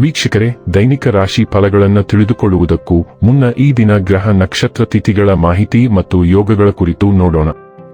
ವೀಕ್ಷಕರೇ, ದೈನಿಕ ರಾಶಿ ಫಲಗಳನ್ನು ತಿಳಿದುಕೊಳ್ಳುವುದಕ್ಕೂ ಮುನ್ನ ಈ ದಿನ ಗ್ರಹ ನಕ್ಷತ್ರ ತಿಥಿಗಳ ಮಾಹಿತಿ ಮತ್ತು ಯೋಗಗಳ ಕುರಿತು ನೋಡೋಣ.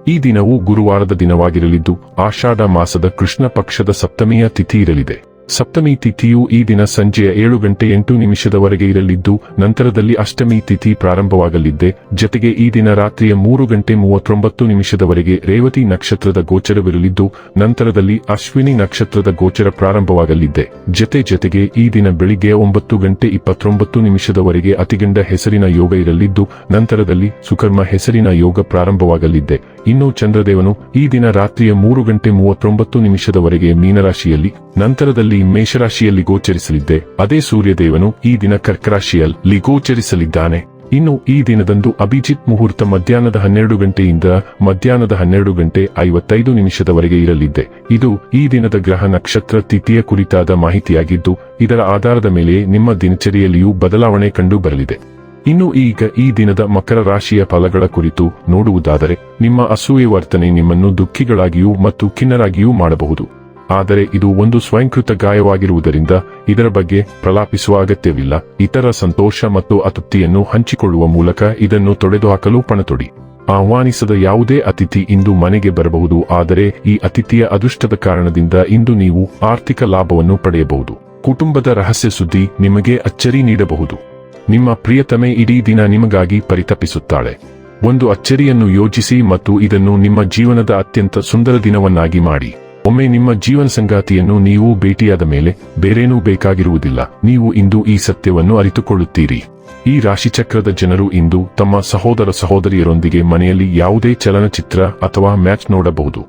ಈ ದಿನವು ಗುರುವಾರದ ದಿನವಾಗಿರಲಿದ್ದು, ಆಷಾಢ ಮಾಸದ ಕೃಷ್ಣ ಪಕ್ಷದ ಸಪ್ತಮಿಯ ತಿಥಿ ಇರಲಿದೆ. ಸಪ್ತಮಿ ತಿಥಿಯು ಈ ದಿನ ಸಂಜೆಯ ಏಳು ಗಂಟೆ ಎಂಟು ನಿಮಿಷದವರೆಗೆ ಇರಲಿದ್ದು, ನಂತರದಲ್ಲಿ ಅಷ್ಟಮಿ ತಿಥಿ ಪ್ರಾರಂಭವಾಗಲಿದ್ದೆ. ಜತೆಗೆ ಈ ದಿನ ರಾತ್ರಿಯ ಮೂರು ಗಂಟೆ ಮೂವತ್ತೊಂಬತ್ತು ನಿಮಿಷದವರೆಗೆ ರೇವತಿ ನಕ್ಷತ್ರದ ಗೋಚರವಿರಲಿದ್ದು, ನಂತರದಲ್ಲಿ ಅಶ್ವಿನಿ ನಕ್ಷತ್ರದ ಗೋಚರ ಪ್ರಾರಂಭವಾಗಲಿದ್ದೆ. ಜತೆ ಜತೆಗೆ ಈ ದಿನ ಬೆಳಿಗ್ಗೆ ಒಂಬತ್ತು ಗಂಟೆ ಇಪ್ಪತ್ತೊಂಬತ್ತು ನಿಮಿಷದವರೆಗೆ ಅತಿಗಂಡ ಹೆಸರಿನ ಯೋಗ ಇರಲಿದ್ದು, ನಂತರದಲ್ಲಿ ಸುಕರ್ಮ ಹೆಸರಿನ ಯೋಗ ಪ್ರಾರಂಭವಾಗಲಿದ್ದೆ. ಇನ್ನು ಚಂದ್ರದೇವನು ಈ ದಿನ ರಾತ್ರಿಯ ಮೂರು ಗಂಟೆ ಮೂವತ್ತೊಂಬತ್ತು ನಿಮಿಷದವರೆಗೆ ಮೀನರಾಶಿಯಲ್ಲಿ, ನಂತರದಲ್ಲಿ ಮೇಷರಾಶಿಯಲ್ಲಿ ಗೋಚರಿಸಲಿದ್ದೆ. ಅದೇ ಸೂರ್ಯದೇವನು ಈ ದಿನ ಕರ್ಕರಾಶಿಯಲ್ಲಿ ಗೋಚರಿಸಲಿದ್ದಾನೆ. ಇನ್ನು ಈ ದಿನದಂದು ಅಭಿಜಿತ್ ಮುಹೂರ್ತ ಮಧ್ಯಾಹ್ನದ ಹನ್ನೆರಡು ಗಂಟೆಯಿಂದ ಮಧ್ಯಾಹ್ನದ ಹನ್ನೆರಡು ಗಂಟೆ ಐವತ್ತೈದು ನಿಮಿಷದವರೆಗೆ ಇರಲಿದ್ದೆ. ಇದು ಈ ದಿನದ ಗ್ರಹ ನಕ್ಷತ್ರ ತಿಥಿಯ ಕುರಿತಾದ ಮಾಹಿತಿಯಾಗಿದ್ದು, ಇದರ ಆಧಾರದ ಮೇಲೆ ನಿಮ್ಮ ದಿನಚರಿಯಲ್ಲಿಯೂ ಬದಲಾವಣೆ ಕಂಡು ಬರಲಿದೆ ಇನ್ನು ಈಗ ಈ ದಿನದ ಮಕರ ರಾಶಿಯ ಫಲಗಳ ಕುರಿತು ನೋಡುವುದಾದರೆ, ನಿಮ್ಮ ಅಸೂಯೆ ವರ್ತನೆ ನಿಮ್ಮನ್ನು ದುಃಖಿಗಳಾಗಿಯೂ ಮತ್ತು ಖಿನ್ನರಾಗಿಯೂ ಮಾಡಬಹುದು. ಆದರೆ ಇದು ಒಂದು ಸ್ವಯಂಕೃತ ಗಾಯವಾಗಿರುವುದರಿಂದ ಇದರ ಬಗ್ಗೆ ಪ್ರಲಾಪಿಸುವ ಅಗತ್ಯವಿಲ್ಲ. ಇತರ ಸಂತೋಷ ಮತ್ತು ಅತೃಪ್ತಿಯನ್ನು ಹಂಚಿಕೊಳ್ಳುವ ಮೂಲಕ ಇದನ್ನು ತೊಡೆದುಹಾಕಲು ಪಣತೊಡಿ. ಆಹ್ವಾನಿಸದ ಯಾವುದೇ ಅತಿಥಿ ಇಂದು ಮನೆಗೆ ಬರಬಹುದು, ಆದರೆ ಈ ಅತಿಥಿಯ ಅದೃಷ್ಟದ ಕಾರಣದಿಂದ ಇಂದು ನೀವು ಆರ್ಥಿಕ ಲಾಭವನ್ನು ಪಡೆಯಬಹುದು. ಕುಟುಂಬದ ರಹಸ್ಯ ಸುದ್ದಿ ನಿಮಗೆ ಅಚ್ಚರಿ ನೀಡಬಹುದು. ನಿಮ್ಮ ಪ್ರಿಯತಮೆ ಇಡೀ ದಿನ ನಿಮಗಾಗಿ ಪರಿತಪಿಸುತ್ತಾಳೆ. ಒಂದು ಅಚ್ಚರಿಯನ್ನು ಯೋಜಿಸಿ ಮತ್ತು ಇದನ್ನು ನಿಮ್ಮ ಜೀವನದ ಅತ್ಯಂತ ಸುಂದರ ದಿನವನ್ನಾಗಿ ಮಾಡಿ. ಒಮ್ಮೆ ನಿಮ್ಮ ಜೀವನ ಸಂಗಾತಿಯನ್ನು ನೀವು ಭೇಟಿಯಾದ ಮೇಲೆ ಬೇರೇನೂ ಬೇಕಾಗಿರುವುದಿಲ್ಲ. ನೀವು ಇಂದು ಈ ಸತ್ಯವನ್ನು ಅರಿತುಕೊಳ್ಳುತ್ತೀರಿ. ಈ ರಾಶಿಚಕ್ರದ ಜನರು ಇಂದು ತಮ್ಮ ಸಹೋದರ ಸಹೋದರಿಯರೊಂದಿಗೆ ಮನೆಯಲ್ಲಿ ಯಾವುದೇ ಚಲನಚಿತ್ರ ಅಥವಾ ಮ್ಯಾಚ್ ನೋಡಬಹುದು.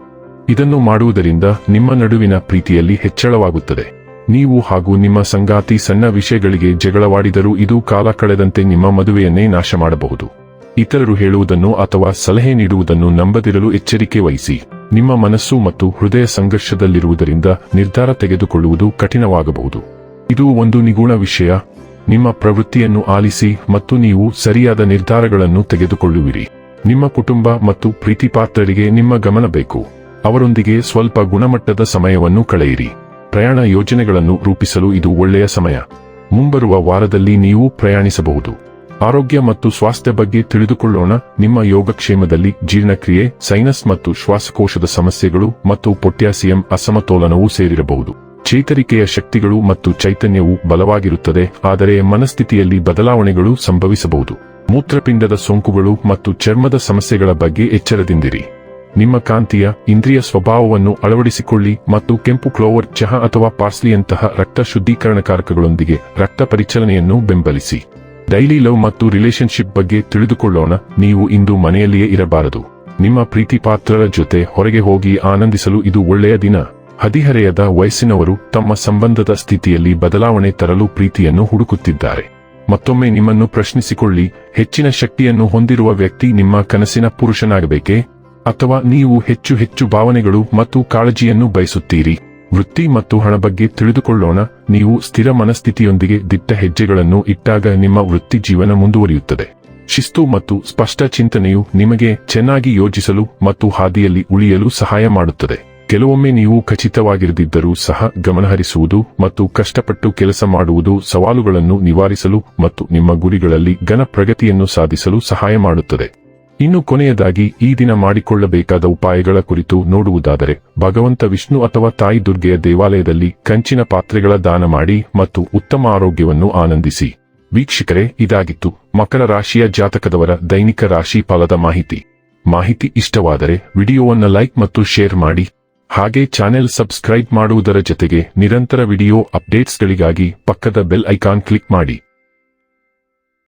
ಇದನ್ನು ಮಾಡುವುದರಿಂದ ನಿಮ್ಮ ನಡುವಿನ ಪ್ರೀತಿಯಲ್ಲಿ ಹೆಚ್ಚಳವಾಗುತ್ತದೆ. ನೀವು ಹಾಗೂ ನಿಮ್ಮ ಸಂಗಾತಿ ಸಣ್ಣ ವಿಷಯಗಳಿಗೆ ಜಗಳವಾಡಿದರೂ ಇದು ಕಾಲ ಕಳೆದಂತೆ ನಿಮ್ಮ ಮದುವೆಯನ್ನೇ ನಾಶ ಮಾಡಬಹುದು. ಇತರರು ಹೇಳುವುದನ್ನು ಅಥವಾ ಸಲಹೆ ನೀಡುವುದನ್ನು ನಂಬದಿರಲು ಎಚ್ಚರಿಕೆ ವಹಿಸಿ. ನಿಮ್ಮ ಮನಸ್ಸು ಮತ್ತು ಹೃದಯ ಸಂಘರ್ಷದಲ್ಲಿರುವುದರಿಂದ ನಿರ್ಧಾರ ತೆಗೆದುಕೊಳ್ಳುವುದು ಕಠಿಣವಾಗಬಹುದು. ಇದು ಒಂದು ನಿಗೂಢ ವಿಷಯ. ನಿಮ್ಮ ಪ್ರವೃತ್ತಿಯನ್ನು ಆಲಿಸಿ ಮತ್ತು ನೀವು ಸರಿಯಾದ ನಿರ್ಧಾರಗಳನ್ನು ತೆಗೆದುಕೊಳ್ಳುವಿರಿ. ನಿಮ್ಮ ಕುಟುಂಬ ಮತ್ತು ಪ್ರೀತಿಪಾತ್ರರಿಗೆ ನಿಮ್ಮ ಗಮನ ಬೇಕು. ಅವರೊಂದಿಗೆ ಸ್ವಲ್ಪ ಗುಣಮಟ್ಟದ ಸಮಯವನ್ನು ಕಳೆಯಿರಿ. ಪ್ರಯಾಣ ಯೋಜನೆಗಳನ್ನು ರೂಪಿಸಲು ಇದು ಒಳ್ಳೆಯ ಸಮಯ. ಮುಂಬರುವ ವಾರದಲ್ಲಿ ನೀವು ಪ್ರಯಾಣಿಸಬಹುದು. ಆರೋಗ್ಯ ಮತ್ತು ಸ್ವಾಸ್ಥ್ಯ ಬಗ್ಗೆ ತಿಳಿದುಕೊಳ್ಳೋಣ. ನಿಮ್ಮ ಯೋಗಕ್ಷೇಮದಲ್ಲಿ ಜೀರ್ಣಕ್ರಿಯೆ, ಸೈನಸ್ ಮತ್ತು ಶ್ವಾಸಕೋಶದ ಸಮಸ್ಯೆಗಳು ಮತ್ತು ಪೊಟ್ಯಾಸಿಯಂ ಅಸಮತೋಲನವೂ ಸೇರಿರಬಹುದು. ಚೇತರಿಕೆಯ ಶಕ್ತಿಗಳು ಮತ್ತು ಚೈತನ್ಯವು ಬಲವಾಗಿರುತ್ತದೆ, ಆದರೆ ಮನಸ್ಥಿತಿಯಲ್ಲಿ ಬದಲಾವಣೆಗಳು ಸಂಭವಿಸಬಹುದು. ಮೂತ್ರಪಿಂಡದ ಸೋಂಕುಗಳು ಮತ್ತು ಚರ್ಮದ ಸಮಸ್ಯೆಗಳ ಬಗ್ಗೆ ಎಚ್ಚರದಿಂದಿರಿ. ನಿಮ್ಮ ಕಾಂತಿಯ, ಇಂದ್ರಿಯ ಸ್ವಭಾವವನ್ನು ಅಳವಡಿಸಿಕೊಳ್ಳಿ ಮತ್ತು ಕೆಂಪು ಕ್ಲೋವರ್ ಚಹಾ ಅಥವಾ ಪಾರ್ಸ್ಲಿಯಂತಹ ರಕ್ತ ಶುದ್ಧೀಕರಣಕಾರಕಗಳೊಂದಿಗೆ ರಕ್ತ ಪರಿಚಲನೆಯನ್ನು ಬೆಂಬಲಿಸಿ. ಡೈಲಿ ಲವ್ ಮತ್ತು ರಿಲೇಶನ್ಶಿಪ್ ಬಗ್ಗೆ ತಿಳಿದುಕೊಳ್ಳೋಣ. ನೀವು ಇಂದು ಮನೆಯಲ್ಲಿಯೇ ಇರಬಾರದು. ನಿಮ್ಮ ಪ್ರೀತಿಪಾತ್ರರ ಜೊತೆ ಹೊರಗೆ ಹೋಗಿ ಆನಂದಿಸಲು ಇದು ಒಳ್ಳೆಯ ದಿನ. ಹದಿಹರೆಯದ ವಯಸ್ಸಿನವರು ತಮ್ಮ ಸಂಬಂಧದ ಸ್ಥಿತಿಯಲ್ಲಿ ಬದಲಾವಣೆ ತರಲು ಪ್ರೀತಿಯನ್ನು ಹುಡುಕುತ್ತಿದ್ದಾರೆ. ಮತ್ತೊಮ್ಮೆ ನಿಮ್ಮನ್ನು ಪ್ರಶ್ನಿಸಿಕೊಳ್ಳಿ, ಹೆಚ್ಚಿನ ಶಕ್ತಿಯನ್ನು ಹೊಂದಿರುವ ವ್ಯಕ್ತಿ ನಿಮ್ಮ ಕನಸಿನ ಪುರುಷನಾಗಬೇಕೇ? ಅಥವಾ ನೀವು ಹೆಚ್ಚು ಹೆಚ್ಚು ಭಾವನೆಗಳು ಮತ್ತು ಕಾಳಜಿಯನ್ನು ಬಯಸುತ್ತೀರಿ? ವೃತ್ತಿ ಮತ್ತು ಹಣ ಬಗ್ಗೆ ತಿಳಿದುಕೊಳ್ಳೋಣ. ನೀವು ಸ್ಥಿರ ಮನಸ್ಥಿತಿಯೊಂದಿಗೆ ದಿಟ್ಟ ಹೆಜ್ಜೆಗಳನ್ನು ಇಟ್ಟಾಗ ನಿಮ್ಮ ವೃತ್ತಿ ಜೀವನ ಮುಂದುವರಿಯುತ್ತದೆ. ಶಿಸ್ತು ಮತ್ತು ಸ್ಪಷ್ಟ ಚಿಂತನೆಯು ನಿಮಗೆ ಚೆನ್ನಾಗಿ ಯೋಜಿಸಲು ಮತ್ತು ಹಾದಿಯಲ್ಲಿ ಉಳಿಯಲು ಸಹಾಯ ಮಾಡುತ್ತದೆ. ಕೆಲವೊಮ್ಮೆ ನೀವು ಖಚಿತವಾಗಿರದಿದ್ದರೂ ಸಹ ಗಮನಹರಿಸುವುದು ಮತ್ತು ಕಷ್ಟಪಟ್ಟು ಕೆಲಸ ಮಾಡುವುದು ಸವಾಲುಗಳನ್ನು ನಿವಾರಿಸಲು ಮತ್ತು ನಿಮ್ಮ ಗುರಿಗಳಲ್ಲಿ ಘನ ಪ್ರಗತಿಯನ್ನು ಸಾಧಿಸಲು ಸಹಾಯ ಮಾಡುತ್ತದೆ. ಇನ್ನು ಕೊನೆಯದಾಗಿ ಈ ದಿನ ಮಾಡಿಕೊಳ್ಳಬೇಕಾದ ಉಪಾಯಗಳ ಕುರಿತು ನೋಡುವುದಾದರೆ, ಭಗವಂತ ವಿಷ್ಣು ಅಥವಾ ತಾಯಿ ದುರ್ಗೆಯ ದೇವಾಲಯದಲ್ಲಿ ಕಂಚಿನ ಪಾತ್ರೆಗಳ ದಾನ ಮಾಡಿ ಮತ್ತು ಉತ್ತಮ ಆರೋಗ್ಯವನ್ನು ಆನಂದಿಸಿ. ವೀಕ್ಷಕರೇ, ಇದಾಗಿತ್ತು ಮಕರ ರಾಶಿಯ ಜಾತಕದವರ ದೈನಿಕ ರಾಶಿ ಫಲದ ಮಾಹಿತಿ. ಮಾಹಿತಿ ಇಷ್ಟವಾದರೆ ವಿಡಿಯೋವನ್ನು ಲೈಕ್ ಮತ್ತು ಶೇರ್ ಮಾಡಿ. ಹಾಗೆ ಚಾನೆಲ್ ಸಬ್ಸ್ಕ್ರೈಬ್ ಮಾಡುವುದರ ಜೊತೆಗೆ ನಿರಂತರ ವಿಡಿಯೋ ಅಪ್ಡೇಟ್ಸ್ಗಳಿಗಾಗಿ ಪಕ್ಕದ ಬೆಲ್ ಐಕಾನ್ ಕ್ಲಿಕ್ ಮಾಡಿ.